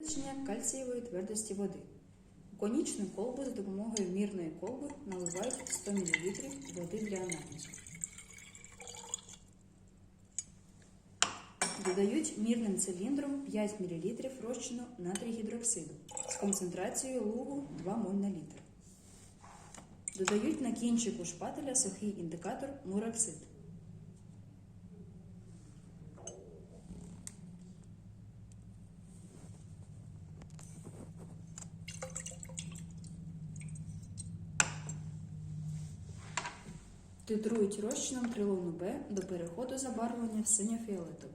Визначення кальцієвої твердості води. У конічну колбу за допомогою мірної колби наливають 100 мл води для аналізу. Додають мірним циліндром 5 мл розчину натрій гідроксиду з концентрацією лугу 2 моль на літр. Додають на кінчику шпателя сухий індикатор мураксид. Титрують розчином трилону Б до переходу забарвлення в синьо-фіолетове.